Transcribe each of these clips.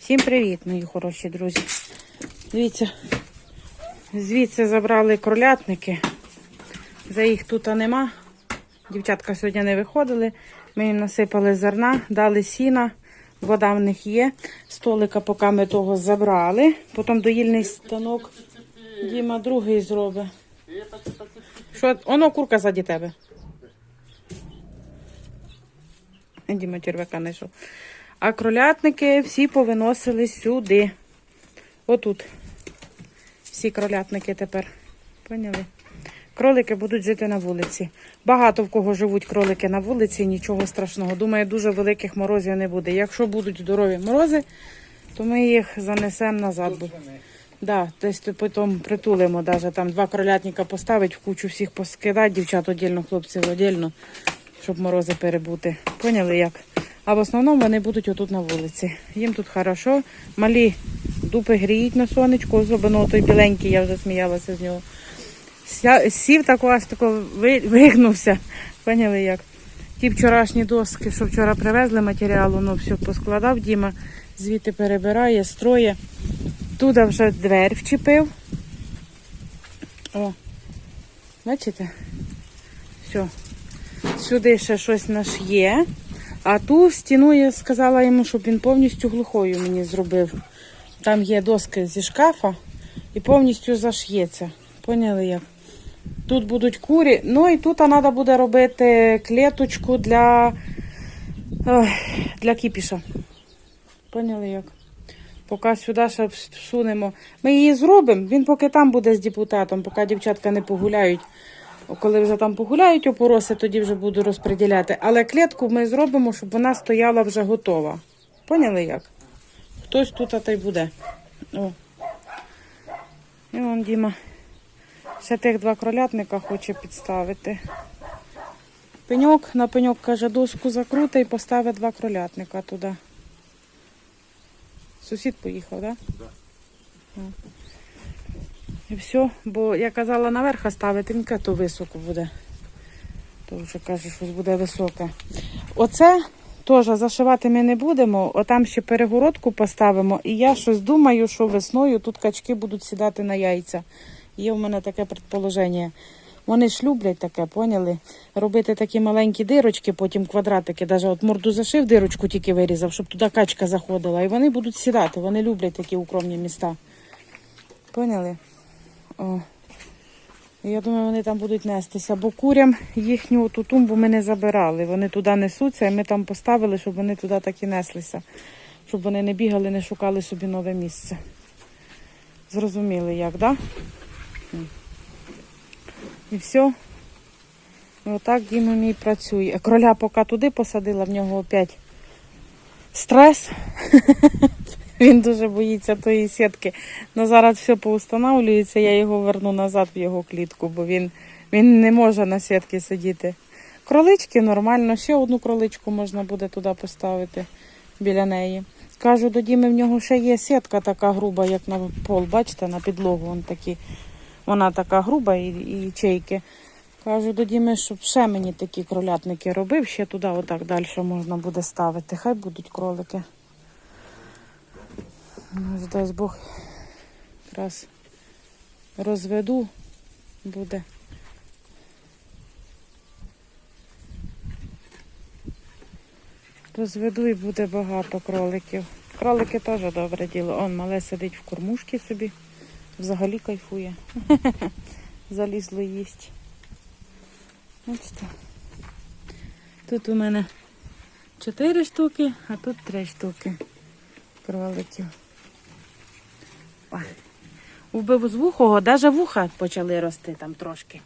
Всім привіт, мої хороші друзі. Дивіться, звідси забрали кролятники. Вже їх тут нема. Дівчатка сьогодні не виходили. Ми їм насипали зерна, дали сіна, вода в них є. Столика, поки ми того забрали. Потім доїльний станок Діма другий зробить. Що, воно курка заді тебе. Діма червяка знайшов. А кролятники всі повиносили сюди. Отут. Всі кролятники тепер. Поняли? Кролики будуть жити на вулиці. Багато в кого живуть кролики на вулиці, нічого страшного. Думаю, дуже великих морозів не буде. Якщо будуть здорові морози, то ми їх занесемо назад. Да, десь потім притулимо, даже там два кролятника поставить, в кучу всіх поскидати, дівчат отдільно, хлопців отдільно, щоб морози перебути. Поняли як? А в основному вони будуть отут на вулиці. Їм тут хорошо. Малі дупи гріють на сонечку, особливо той біленький, я вже сміялася з нього. Сів тако аж тако вигнувся. Поняли як? Ті вчорашні доски, що вчора привезли матеріалу, ну все поскладав Діма, звідти перебирає, строє. Туди вже двері вчепив. О, бачите? Все. Сюди ще щось наш є. А ту стіну я сказала йому, щоб він повністю глухою мені зробив. Там є доски зі шкафа і повністю заш'ється. Поняли як? Тут будуть курі. Ну і тут треба буде робити клеточку для, для кіпіша. Поняли як? Поки сюди ще всунемо. Ми її зробимо. Він поки там буде з депутатом, поки дівчатка не погуляють. Коли вже там погуляють опороси, тоді вже буду розподіляти. Але клітку ми зробимо, щоб вона стояла вже готова. Поняли як? Хтось тут та й буде. О. І вон Діма. Ще тих два кролятника хоче підставити. Пеньок на пеньок каже, доску закрута і поставить два кролятника туди. Сусід поїхав, так? Да? Да. І все, бо я казала наверх ставити, каже, то високо буде. То вже каже, щось буде високе. Оце теж зашивати ми не будемо, отам ще перегородку поставимо. І я щось думаю, що весною тут качки будуть сідати на яйця. Є в мене таке предположення. Вони ж люблять таке, поняли? Робити такі маленькі дирочки, потім квадратики. Навіть от морду зашив, дирочку тільки вирізав, щоб туди качка заходила. І вони будуть сідати, вони люблять такі укромні міста. Поняли? О. Я думаю, вони там будуть нестися, бо курям їхню ту тумбу ми не забирали. Вони туди несуться, і ми там поставили, щоб вони туди так і неслися. Щоб вони не бігали, не шукали собі нове місце. Зрозуміли як, так? Да? І все. І отак Діма мій працює. Кроля поки туди посадила, в нього опять стрес. Він дуже боїться тої сітки. Ну зараз все поустанавлюється, я його верну назад в його клітку, бо він, він не може на сітці сидіти. Кролички нормально, ще одну кроличку можна буде туди поставити біля неї. Кажу, до Діми в нього ще є сітка така груба, як на пол, бачите, на підлогу. Вон такі. Вона така груба і, і чейки. Кажу до Діми, щоб ще мені такі кролятники робив, ще туди отак далі можна буде ставити. Хай будуть кролики. Ну, Дасть Бог якраз розведу буде. Розведу і буде багато кроликів. Кролики теж добре діло. Он мале сидить в кормушці собі. Взагалі кайфує. Залізло їсть. Бачите. Тут у мене чотири штуки, а тут три штуки кроликів. Ой. Убив з вухого, навіть вуха почали рости там трошки.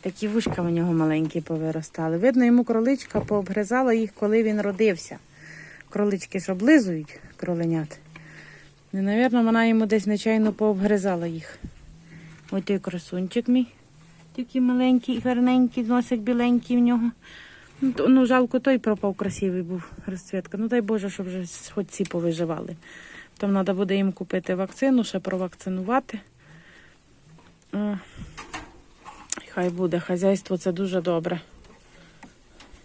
Такі вушка в нього маленькі повиростали. Видно, йому кроличка пообгризала їх, коли він родився. Кролички ж облизують кроленят. І, навірно, вона йому десь нечайно пообгризала їх. Ось той красунчик мій. Такий маленький, гарненький, носик біленький в нього. Ну, ну, жалко, той пропав красивий був розцвітка. Ну дай Боже, щоб вже хоч ці повиживали. Там треба буде їм купити вакцину, ще провакцинувати. Хай буде хазяйство, це дуже добре.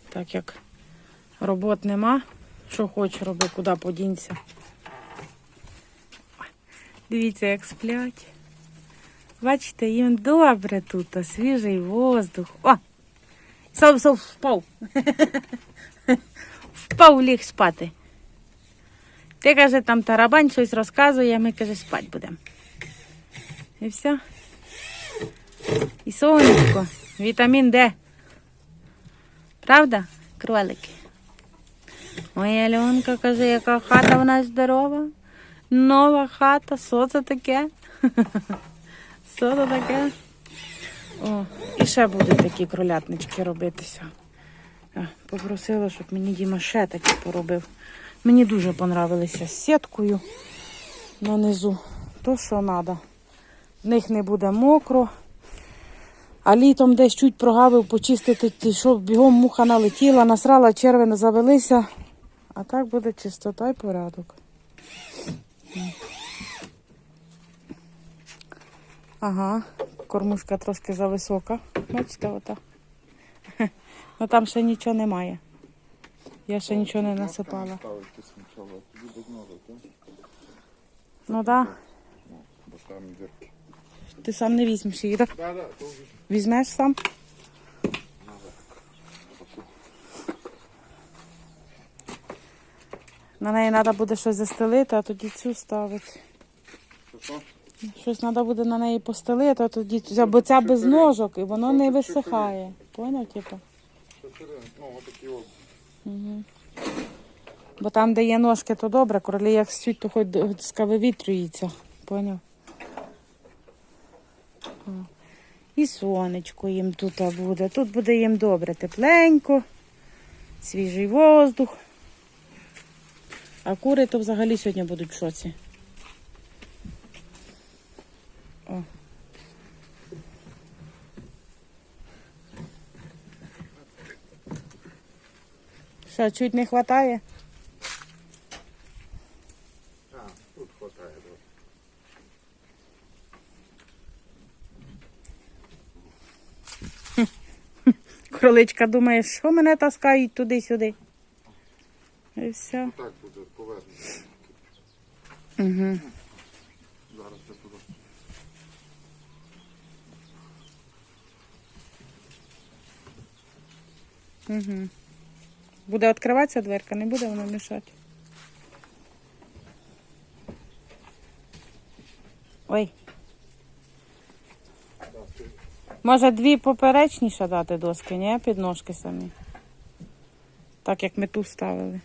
Так як робот нема, що хоч роби, куди подінься. Дивіться, як сплять. Бачите, їм добре тут, свіжий воздух. О! Сов, сов, впав. Впав ліг спати. Ти каже, там тарабань щось розказує, ми каже, спать будемо. І все. І сонечко, вітамін Д. Правда, кролики? Моя Альонка каже, яка хата в нас здорова. Нова хата, що це таке? Що це таке? О, і ще будуть такі кролятнички робитися. Попросила, щоб мені Діма ще такі поробив. Мені дуже понравилися з сіткою нанизу. То, що треба. В них не буде мокро. А літом десь чуть прогавив почистити, щоб бігом муха налетіла, насрала, червини завелися. А так буде чистота і порядок. Ага, кормушка трошки зависока. Бачите, ота. Ну там ще нічого немає. Я ще нічого не насипала. Так? Ну так, Бо там дірки. ти сам не візьмеш її, так? Візьмеш сам? На неї треба буде щось застелити, а тоді цю ставити. що що? Щось треба буде на неї постелити, а тоді ця, бо ця без ножок і воно не висихає. Поняв, типу? Ну, отакі от. Бо там, де є ножки, то добре, королі як сють, то хоч скавивітрюється. Поняв? І сонечко їм тут буде. Тут буде їм добре, тепленько, свіжий воздух. А кури то взагалі сьогодні будуть в шоці. Що, чуть не вистачає? А, тут хватає, да. Кроличка думає, що мене таскають туди-сюди. І все. Так буде повернути. Угу. Зараз я туди. Угу. Буде відкриватися дверка, не буде воно мішати. Ой. Може дві поперечніше дати доски, ні? Підножки самі. Так як ми ту ставили.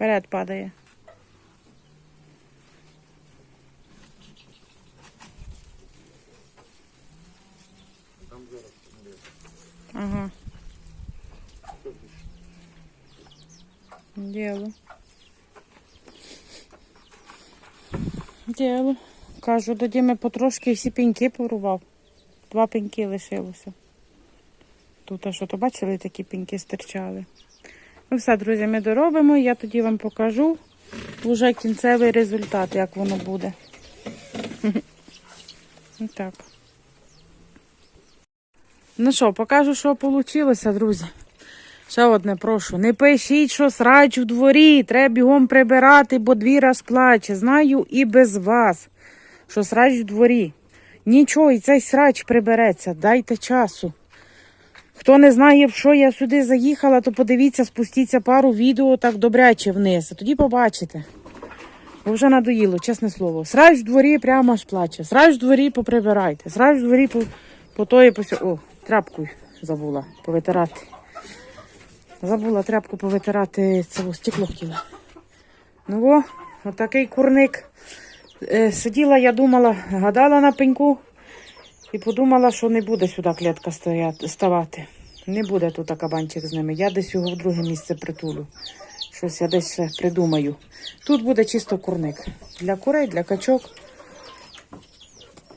Вперед падає. Там зараз Ага. Діло. Діло. Кажу, до Діми потрошки всі пеньки порубав. Два пеньки лишилося. Тут, а що то бачили, такі пеньки стирчали. Ну все, друзі, ми доробимо. Я тоді вам покажу вже кінцевий результат, як воно буде. Так. Ну що, покажу, що вийшло, друзі. Ще одне прошу. Не пишіть, що срач в дворі. Треба бігом прибирати, бо двір аж плаче. Знаю і без вас, що срач в дворі. Нічого, і цей срач прибереться. Дайте часу. Хто не знає, в що я сюди заїхала, то подивіться, спустіться пару відео так добряче вниз. Тоді побачите. Бо вже надоїло, чесне слово. Срач в дворі прямо аж плаче. Срач в дворі поприбирайте. Срач в дворі по, по тої по О, тряпку забула повитирати. Забула тряпку повитирати це стекло хотіла. Ну о, отакий курник. Е, сиділа, я думала, гадала на пеньку і подумала, що не буде сюди клітка стояти, ставати. Не буде тут кабанчик з ними. Я десь його в друге місце притулю. Щось я десь ще придумаю. Тут буде чисто курник. Для курей, для качок.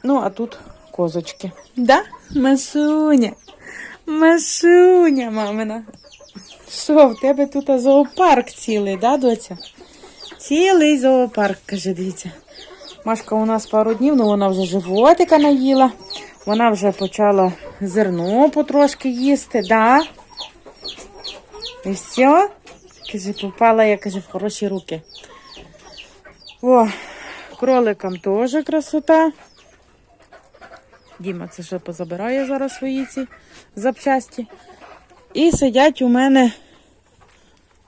Ну, а тут козочки. Да? Машуня. Машуня, мамина. Що, в тебе тут зоопарк цілий, да, доця? Цілий зоопарк, каже, дивіться. Машка у нас пару днів, ну вона вже животика наїла. Вона вже почала зерно потрошки їсти, да? І все? Каже, попала я, каже, в хороші руки. О, кроликам теж красота. Діма це ще позабирає зараз свої ці запчасті. І сидять у мене.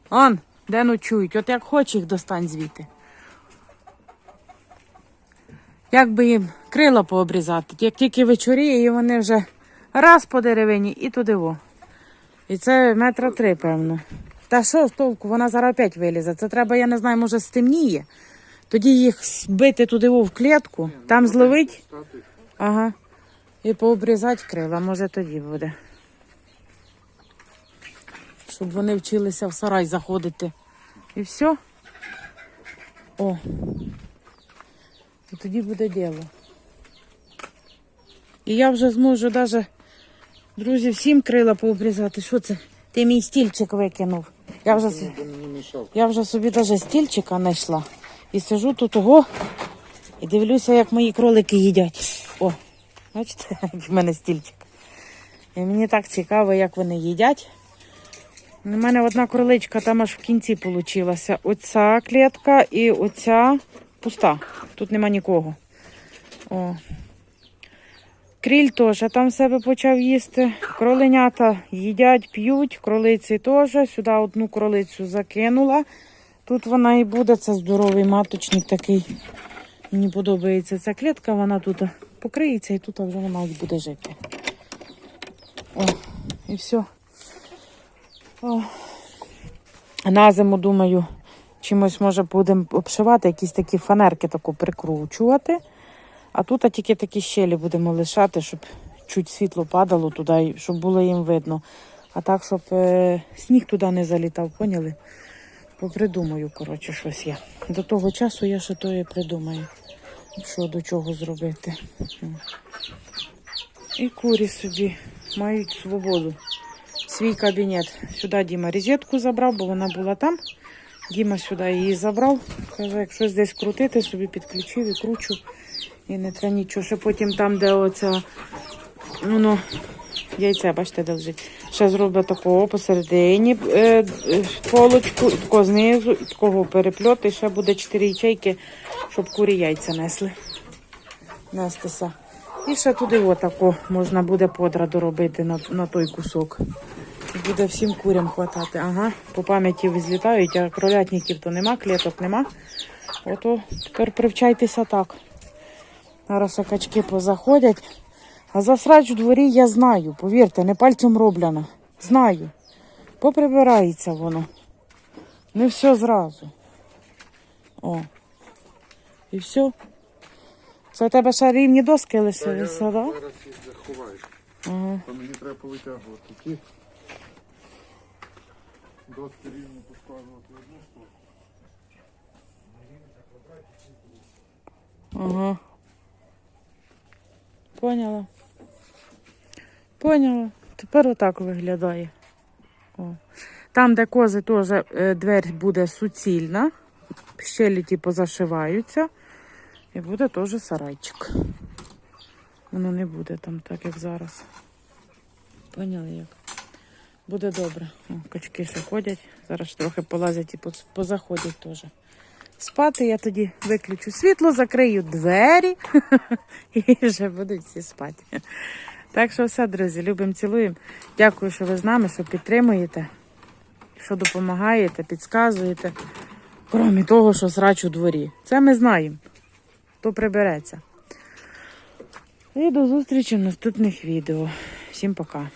Он, де ночують. От як хочеш їх достань звідти. Як би їм крила пообрізати. Як тільки вечоріє, і вони вже раз по деревині і туди во. І це метра три, певно. Та що з толку? Вона зараз опять вилізе. Це треба, я не знаю, може стемніє. Тоді їх збити туди в клітку, там зловить. Ага. І пообрізати крила, може тоді буде. Щоб вони вчилися в сарай заходити. І все. О. І тоді буде діло. І я вже зможу навіть, друзі, всім крила пообрізати. Що це? Ти мій стільчик викинув. Я вже, я вже собі навіть стільчика знайшла. І сижу тут ого і дивлюся, як мої кролики їдять. О, бачите, в мене стільчик. І мені так цікаво, як вони їдять. У мене одна кроличка там аж в кінці вийшла. Оця клітка і оця пуста. Тут нема нікого. О. Кріль теж там себе почав їсти. Кроленята їдять, п'ють, кролиці теж. Сюди одну кролицю закинула. Тут вона і буде, це здоровий маточник такий. Мені подобається ця клітка, вона тут покриється і тут вже вона буде жити. О, і все. О. На зиму, думаю, чимось може будемо обшивати, якісь такі фанерки таку прикручувати. А тут а тільки такі щелі будемо лишати, щоб чуть світло падало туди, щоб було їм видно. А так, щоб е, сніг туди не залітав, поняли? Попридумаю, коротше, щось я. До того часу я ще то і придумаю, що до чого зробити. І курі собі мають свободу. Свій кабінет. Сюди Діма розетку забрав, бо вона була там. Діма сюди її забрав. Каже, як щось десь крутити, собі підключив і кручу. І не треба нічого. Ще потім там, де оця ну, ну, яйце, бачите, де лежить. Ще зроблю такого посередині е, е, полочку, такого знизу, такого перепльоту. Ще буде 4 ячейки, щоб курі яйця несли. Нестися. І ще туди отако можна буде подра доробити на, на той кусок. Буде всім курям хватати. Ага, по пам'яті злітають, а кролятників то нема, клеток нема. Ото тепер привчайтеся так. Зараз ще качки позаходять. А засрач у дворі я знаю, повірте, не пальцем роблено. Знаю. Поприбирається воно. Не все зразу. О. І все. Це у тебе ще рівні доски так? Да? зараз їх заховаю. Ага. Мені треба повитягувати Доски рівно поставити одну сторону. Ага. Поняла. Поняла. Тепер отак виглядає. О. Там, де кози, теж е, двері буде суцільна. Щелі типу зашиваються. І буде теж сарайчик. Воно не буде там так, як зараз. Поняли як? Буде добре. О, качки ще ходять. Зараз трохи полазять і позаходять теж. Спати я тоді виключу світло, закрию двері і вже будуть всі спати. Так що все, друзі, любимо, цілуємо. Дякую, що ви з нами, що підтримуєте, що допомагаєте, підказуєте. Крім того, що срач у дворі. Це ми знаємо. То прибереться. І до зустрічі в наступних відео. Всім пока.